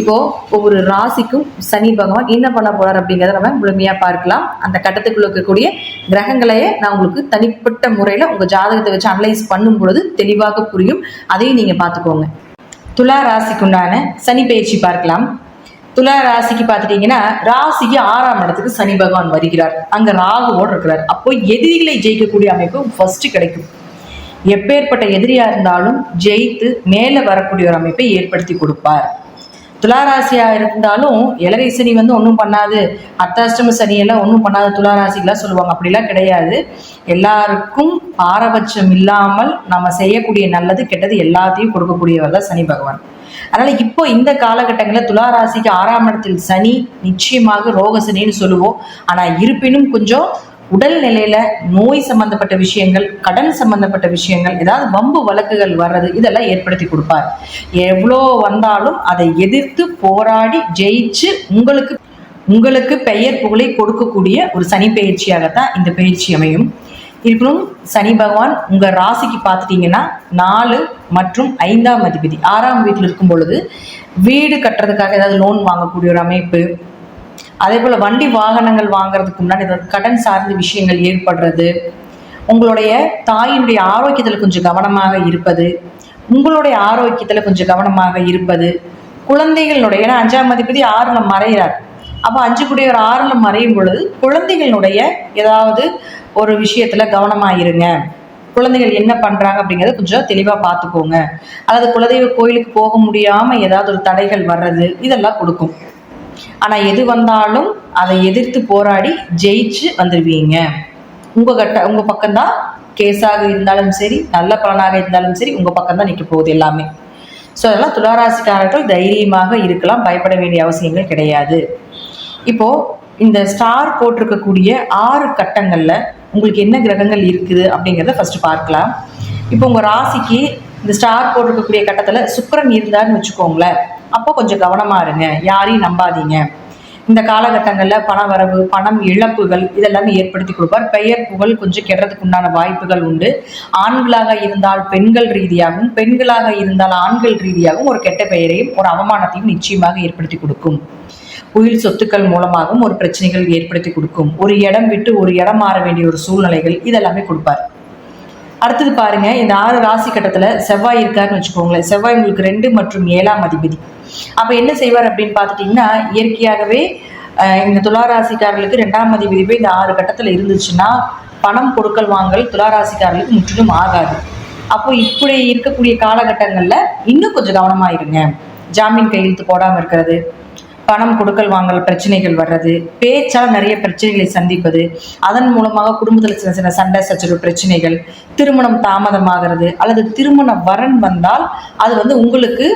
இப்போ ஒவ்வொரு ராசிக்கும் சனி பகவான் என்ன பண்ண போறார் அப்படிங்கிறத நம்ம முழுமையா பார்க்கலாம். அந்த கட்டத்துக்குள்ள இருக்கக்கூடிய கிரகங்களையே நான் உங்களுக்கு தனிப்பட்ட முறையில உங்க ஜாதகத்தை வச்சு அனலைஸ் பண்ணும் பொழுது தெளிவாக புரியும். அதையும் நீங்க பார்த்துக்கோங்க. துலா ராசிக்குண்டான சனி பயிற்சி பார்க்கலாம். துலா ராசிக்கு பார்த்துட்டீங்கன்னா ராசிக்கு ஆறாம் இடத்துக்கு சனி பகவான் வருகிறார். அங்க ராகுவோடு இருக்கிறார். அப்போ எதிரிகளை ஜெயிக்கக்கூடிய அமைப்பு ஃபர்ஸ்ட் கிடைக்கும். எப்பேற்பட்ட எதிரியா இருந்தாலும் ஜெயித்து மேலே வரக்கூடிய ஒரு அமைப்பை ஏற்படுத்தி கொடுப்பார். துளாராசியா இருந்தாலும் இளரை சனி வந்து ஒன்றும் பண்ணாது. அர்த்தாஷ்டம சனியெல்லாம் ஒன்றும் பண்ணாது துளாராசிக்கெல்லாம் சொல்லுவாங்க. அப்படிலாம் கிடையாது. எல்லாருக்கும் பாரபட்சம் இல்லாமல் நம்ம செய்யக்கூடிய நல்லது கெட்டது எல்லாத்தையும் கொடுக்கக்கூடியவர் தான் சனி பகவான். அதனால இப்போ இந்த காலகட்டங்களில் துளாராசிக்கு ஆறாம் இடத்தில் சனி நிச்சயமாக ரோக சனின்னு சொல்லுவோம். ஆனால் இருப்பினும் கொஞ்சம் உடல் நிலையில நோய் சம்பந்தப்பட்ட விஷயங்கள் கடன் சம்பந்தப்பட்ட விஷயங்கள் ஏதாவது வம்பு வழக்குகள் வர்றது இதெல்லாம் ஏற்படுத்தி கொடுப்பார். எவ்வளோ வந்தாலும் அதை எதிர்த்து போராடி ஜெயிச்சு உங்களுக்கு உங்களுக்கு பெயர் புகழை கொடுக்கக்கூடிய ஒரு சனி பயிற்சியாகத்தான் இந்த பயிற்சி அமையும். இருப்பினும் சனி பகவான் உங்க ராசிக்கு பார்த்துட்டீங்கன்னா நாலு மற்றும் ஐந்தாம் அதிபதி ஆறாம் வீட்டில் இருக்கும் பொழுது வீடு கட்டுறதுக்காக ஏதாவது லோன் வாங்கக்கூடிய ஒரு அமைப்பு அதே போல் வண்டி வாகனங்கள் வாங்குறதுக்கு முன்னாடி ஏதாவது கடன் சார்ந்த விஷயங்கள் ஏற்படுறது உங்களுடைய தாயினுடைய ஆரோக்கியத்தில் கொஞ்சம் கவனமாக இருப்பது உங்களுடைய ஆரோக்கியத்தில் கொஞ்சம் கவனமாக இருப்பது குழந்தைகளுடைய ஏன்னா அஞ்சாம் அதிபதி ஆறில் மறைகிறார் அப்போ அஞ்சு கூடிய ஒரு ஆறில் மறையும் பொழுது குழந்தைகளுடைய ஏதாவது ஒரு விஷயத்தில் கவனமாக இருங்க. குழந்தைகள் என்ன பண்ணுறாங்க அப்படிங்கிறத கொஞ்சம் தெளிவாக பார்த்துக்கோங்க. அதாவது குலதெய்வ கோயிலுக்கு போக முடியாமல் ஏதாவது ஒரு தடைகள் வர்றது இதெல்லாம் கொடுக்கும். ஆனால் எது வந்தாலும் அதை எதிர்த்து போராடி ஜெயிச்சு வந்துடுவீங்க உங்கள் கட்ட உங்கள் பக்கம்தான் கேஸாக இருந்தாலும் சரி நல்ல பலனாக இருந்தாலும் சரி உங்கள் பக்கம்தான் நிற்க போகுது எல்லாமே. ஸோ அதெல்லாம் துளாராசிக்காரர்கள் தைரியமாக இருக்கலாம் பயப்பட வேண்டிய அவசியங்கள் கிடையாது. இப்போ இந்த ஸ்டார் போட்டிருக்கக்கூடிய ஆறு கட்டங்களில் உங்களுக்கு என்ன கிரகங்கள் இருக்குது அப்படிங்கிறத ஃபர்ஸ்ட் பார்க்கலாம். இப்போ உங்கள் ராசிக்கு இந்த ஸ்டார் போட்டிருக்கக்கூடிய கட்டத்தில் சுக்கரன் இருந்தார்னு வச்சுக்கோங்களேன். அப்போ கொஞ்சம் கவனமாக இருங்க. யாரையும் நம்பாதீங்க. இந்த காலகட்டங்களில் பண வரவு பணம் இழப்புகள் இதெல்லாமே ஏற்படுத்தி கொடுப்பார். பெயர் புகழ் கொஞ்சம் கெடுறதுக்கு உண்டான வாய்ப்புகள் உண்டு. ஆண்களாக இருந்தால் பெண்கள் ரீதியாகவும் பெண்களாக இருந்தால் ஆண்கள் ரீதியாகவும் ஒரு கெட்ட பெயரையும் ஒரு அவமானத்தையும் நிச்சயமாக ஏற்படுத்தி கொடுக்கும். உயிர் சொத்துக்கள் மூலமாகவும் ஒரு பிரச்சனைகள் ஏற்படுத்தி கொடுக்கும். ஒரு இடம் விட்டு ஒரு இடம் மாற வேண்டிய ஒரு சூழ்நிலைகள் இதெல்லாமே கொடுப்பார். அடுத்தது பாருங்க இந்த ஆறு ராசி கட்டத்துல செவ்வாய் இருக்காருன்னு வச்சுக்கோங்களேன். செவ்வாய் உங்களுக்கு ரெண்டு மற்றும் ஏழாம் அதிபதி. அப்ப என்ன செய்வார் அப்படின்னு பார்த்துட்டீங்கன்னா இயற்கையாகவே இந்த துளாராசிக்காரர்களுக்கு ரெண்டாம் அதிபதி இந்த ஆறு கட்டத்துல இருந்துச்சுன்னா பணம் கொடுக்கல் வாங்கல் துளாராசிக்காரர்களுக்கு முற்றிலும் ஆகாது. அப்போ இப்படி இருக்கக்கூடிய காலகட்டங்களில் இன்னும் கொஞ்சம் கவனமாக இருங்க. ஜாமீன் கையெழுத்து போடாமல் இருக்கிறது பணம் கொடுக்கல் வாங்கல் பிரச்சனைகள் வர்றது பேச்சால் நிறைய பிரச்சனைகளை சந்திப்பது அதன் மூலமாக குடும்பத்தில் சின்ன சின்ன சண்டை சச்சரவு பிரச்சனைகள் திருமணம் தாமதமாகிறது அல்லது திருமண வரன் வந்தால் அது வந்து உங்களுக்கு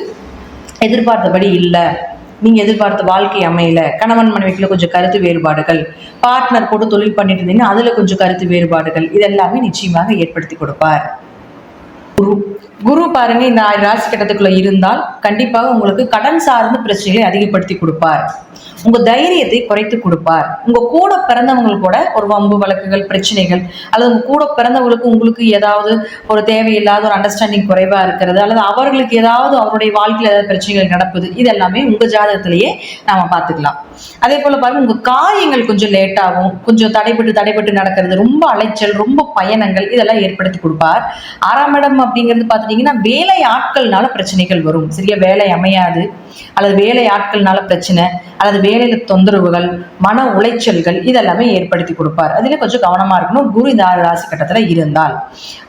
எதிர்பார்த்தபடி இல்லை. நீங்கள் எதிர்பார்த்த வாழ்க்கை அமையல. கணவன் மனைவிக்குள்ள கொஞ்சம் கருத்து வேறுபாடுகள். பார்ட்னர் கூட தொழில் பண்ணிட்டு இருந்தீங்கன்னா அதில் கொஞ்சம் கருத்து வேறுபாடுகள். இதெல்லாமே நிச்சயமாக ஏற்படுத்தி கொடுப்பார். குரு. குரு பாருங்க இந்த ஆறு ராசி கட்டத்துக்குள்ள இருந்தால் கண்டிப்பாக உங்களுக்கு கடன் சார்ந்த பிரச்சனைகளை அதிகப்படுத்தி கொடுப்பார். உங்க தைரியத்தை குறைத்து கொடுப்பார். உங்க கூட பிறந்தவங்களுக்கு கூட ஒரு வம்பு வழக்குகள் பிரச்சனைகள் அல்லது உங்க கூட பிறந்தவங்களுக்கு உங்களுக்கு ஏதாவது ஒரு தேவையில்லாத ஒரு அண்டர்ஸ்டாண்டிங் குறைவா இருக்கிறது அல்லது அவர்களுக்கு ஏதாவது அவருடைய வாழ்க்கையில் ஏதாவது பிரச்சனைகள் நடப்புது இது எல்லாமே உங்க ஜாதகத்திலேயே நாம பார்த்துக்கலாம். அதே போல பாருங்க உங்க காரியங்கள் கொஞ்சம் லேட் ஆகும். கொஞ்சம் தடைப்பட்டு தடைப்பட்டு நடக்கிறது. ரொம்ப அலைச்சல் ரொம்ப பயணங்கள் இதெல்லாம் ஏற்படுத்தி கொடுப்பார். ஆறாம் இடம் அப்படிங்கிறது பார்த்தீங்கன்னா வேலை ஆட்கள்னால பிரச்சனைகள் வரும். சரியா வேலை அமையாது. அல்லது வேலை ஆட்கள்னால பிரச்சனை அல்லது வேலையில தொந்தரவுகள் மன உளைச்சல்கள் இதெல்லாமே ஏற்படுத்தி கொடுப்பார். அதுல கொஞ்சம் கவனமா இருக்கணும். குரு இந்த ஆறு ராசி கட்டத்துல இருந்தால்.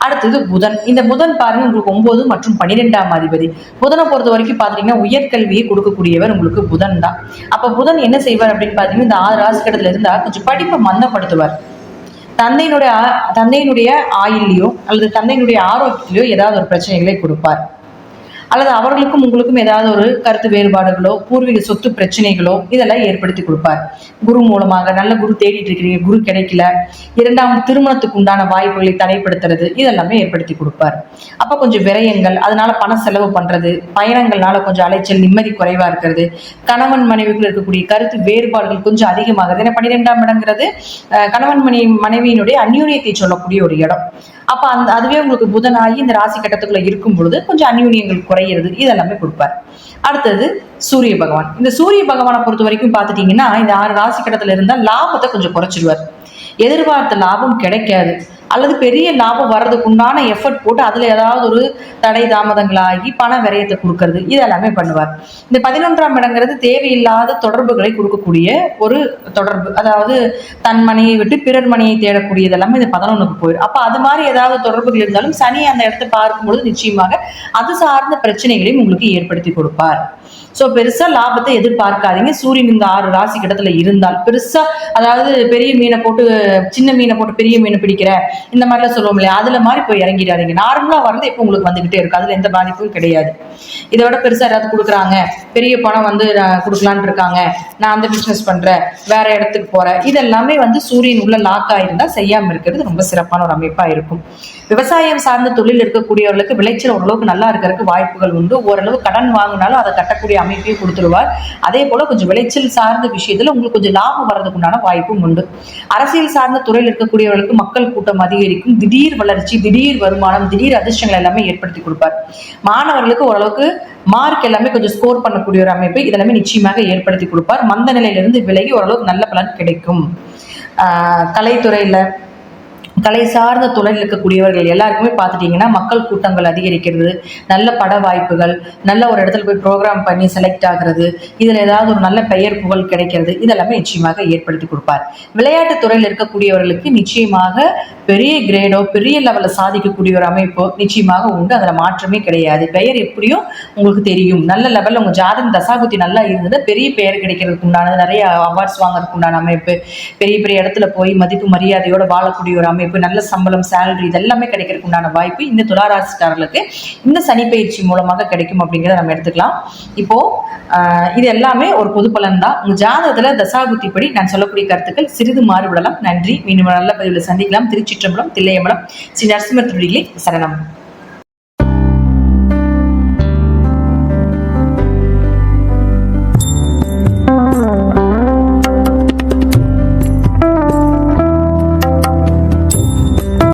அடுத்தது புதன். இந்த புதன் பாருங்க உங்களுக்கு ஒன்பது மற்றும் பன்னிரெண்டாம் அதிபதி. புதனை பொறுத்த வரைக்கும் பாத்தீங்கன்னா உயர்கல்வியை கொடுக்கக்கூடியவர் உங்களுக்கு புதன் தான். அப்ப புதன் என்ன செய்வார் அப்படின்னு பாத்தீங்கன்னா இந்த ஆறு ராசி கட்டத்துல இருந்தா கொஞ்சம் படிப்பை மந்தப்படுத்துவார். தந்தையினுடைய தந்தையினுடைய ஆயிலையோ அல்லது தந்தையினுடைய ஆரோக்கியத்திலையோ ஏதாவது ஒரு பிரச்சனைகளை கொடுப்பார். அல்லது அவர்களுக்கும் உங்களுக்கும் ஏதாவது ஒரு கருத்து வேறுபாடுகளோ பூர்வீக சொத்து பிரச்சனைகளோ இதெல்லாம் ஏற்படுத்தி கொடுப்பார். குரு மூலமாக நல்ல குரு தேடிட்டு இருக்கிறீங்க குரு கிடைக்கல. இரண்டாம் திருமணத்துக்கு உண்டான வாய்ப்புகளை தடைப்படுத்துறது இதெல்லாமே ஏற்படுத்தி கொடுப்பார். அப்ப கொஞ்சம் விரயங்கள் அதனால பண செலவு பண்றது பயணங்கள்னால கொஞ்சம் அலைச்சல் நிம்மதி குறைவா இருக்கிறது. கணவன் மனைவிக்குள் இருக்கக்கூடிய கருத்து வேறுபாடுகள் கொஞ்சம் அதிகமாகிறது. ஏன்னா பன்னிரெண்டாம் இடங்கிறது கணவன் மனைவி மனைவியினுடைய அந்யூனியத்தை சொல்லக்கூடிய ஒரு இடம். அப்ப அந்த அதுவே உங்களுக்கு புதனாகி இந்த ராசி கட்டத்துக்குள்ள இருக்கும் பொழுது கொஞ்சம் அந்யூன்யங்கள் குறையிறது. இதெல்லாமே கொடுப்பார். அடுத்தது சூரிய பகவான். இந்த சூரிய பகவானை பொறுத்த வரைக்கும் பார்த்துட்டீங்கன்னா இந்த ஆறு ராசி கடத்துல இருந்தால் லாபத்தை கொஞ்சம் குறைச்சிடுவார் எதிர்பார்த்த லாபம் கிடைக்காது. அல்லது பெரிய லாபம் வர்றதுக்கு உண்டான எஃபர்ட் போட்டு அதுல ஏதாவது ஒரு தடை தாமதங்களாகி பண விரயத்தை கொடுக்கறது. இதெல்லாமே பண்ணுவார். இந்த பதினொன்றாம் இடங்கிறது தேவையில்லாத தொடர்புகளை கொடுக்கக்கூடிய ஒரு தொடர்பு. அதாவது தன் மனையை விட்டு பிறர் மனையை தேடக்கூடியது எல்லாமே இந்த பதினொன்றுக்கு போயிடும். அப்ப அது மாதிரி ஏதாவது தொடர்புகள் இருந்தாலும் சனி அந்த இடத்தை பார்க்கும்பொழுது நிச்சயமாக அது சார்ந்த பிரச்சனைகளையும் உங்களுக்கு ஏற்படுத்தி கொடுப்பார். ஸோ பெருசா லாபத்தை எதிர்பார்க்காதீங்க. சூரியன் இந்த ஆறு ராசி கிடத்துல இருந்தால் பெருசா அதாவது பெரிய மீனை போட்டு சின்ன மீனை போட்டு பெரிய மீனை பிடிக்கிற இந்த மாதிரிலாம் சொல்லுவோம் இல்லையா அதுல மாதிரி போய் இறங்கிடாதீங்க. நார்மலா வரது இப்போ உங்களுக்கு வந்துகிட்டே இருக்கு. அதுல எந்த பாதிப்பும் கிடையாது. இதை விட பெருசா யாராவது கொடுக்குறாங்க. பெரிய பணம் வந்து கொடுக்கலான் இருக்காங்க. நான் அந்த பிசினஸ் பண்றேன். வேற இடத்துக்கு போறேன். இதெல்லாமே வந்து சூரியன் உள்ள லாக் ஆயிருந்தா செய்யாம இருக்கிறது ரொம்ப சிறப்பான ஒரு அமைப்பா இருக்கும். விவசாயம் சார்ந்த தொழில் இருக்கக்கூடியவர்களுக்கு விளைச்சல் ஓரளவுக்கு நல்லா இருக்கிறதுக்கு வாய்ப்புகள் உண்டு. ஓரளவு கடன் வாங்கினாலும் அதை கட்டக்கூடிய அமைப்பையும் கொடுத்துருவார் அதே போல கொஞ்சம் விளைச்சல் சார்ந்த விஷயத்துல உங்களுக்கு கொஞ்சம் லாபம் வர்றதுக்கு உண்டான வாய்ப்பும் உண்டு. அரசியல் சார்ந்த துறையில் இருக்கக்கூடியவர்களுக்கு மக்கள் கூட்டம் அதிகரிக்கும். திடீர் வளர்ச்சி திடீர் வருமானம் திடீர் அதிர்ஷ்டங்கள் எல்லாமே ஏற்படுத்தி கொடுப்பார். மாணவர்களுக்கு ஓரளவுக்கு மார்க் எல்லாமே கொஞ்சம் ஸ்கோர் பண்ணக்கூடிய ஒரு அமைப்பு இதெல்லாமே நிச்சயமாக ஏற்படுத்தி கொடுப்பார். மந்த நிலையிலிருந்து விலகி ஓரளவுக்கு நல்ல பலன் கிடைக்கும். ஆஹ் கலைத்துறையில கலை சார்ந்த துறையில் இருக்கக்கூடியவர்கள் எல்லாருக்குமே பார்த்துட்டீங்கன்னா மக்கள் கூட்டங்கள் அதிகரிக்கிறது நல்ல பட வாய்ப்புகள் நல்ல ஒரு இடத்துல போய் ப்ரோக்ராம் பண்ணி செலக்ட் ஆகிறது இதில் ஏதாவது ஒரு நல்ல பெயர் புகழ் கிடைக்கிறது இதெல்லாமே நிச்சயமாக ஏற்படுத்தி கொடுப்பார். விளையாட்டு துறையில் இருக்கக்கூடியவர்களுக்கு நிச்சயமாக பெரிய கிரேடோ பெரிய லெவலில் சாதிக்கக்கூடிய ஒரு அமைப்போ நிச்சயமாக உண்டு. அதில் மாற்றமே கிடையாது. பெயர் எப்படியும் உங்களுக்கு தெரியும். நல்ல லெவலில் உங்கள் ஜாதகம் தசாபுத்தி நல்லா இருந்தது பெரிய பெயர் கிடைக்கிறதுக்கு உண்டானது நிறைய அவார்ட்ஸ் வாங்குறதுக்கு உண்டான அமைப்பு பெரிய பெரிய இடத்துல போய் மதிப்பு மரியாதையோட வாழக்கூடிய ஒரு அமைப்பு நல்ல சம்பளம் சேலரி இதெல்லாமே கிடைக்கிறதுக்கு உண்டான வாய்ப்பு இந்த துளாராசிக்காரர்களுக்கு இந்த சனி பயிற்சி மூலமாக கிடைக்கும் அப்படிங்கிறத நம்ம எடுத்துக்கலாம். இப்போ இது எல்லாமே ஒரு பொது பலன் தான் உங்க ஜாதகத்துல தசாபுத்தி படி நான் சொல்லக்கூடிய கருத்துக்கள் சிறிது மாறுபடலாம். நன்றி. மீண்டும் நல்ல பதிவில் சந்திக்கலாம். திருச்சிற்றம்பலம் தில்லையம்பலம். ஸ்ரீ நரசிம்ம திருடிகளை சரணம்.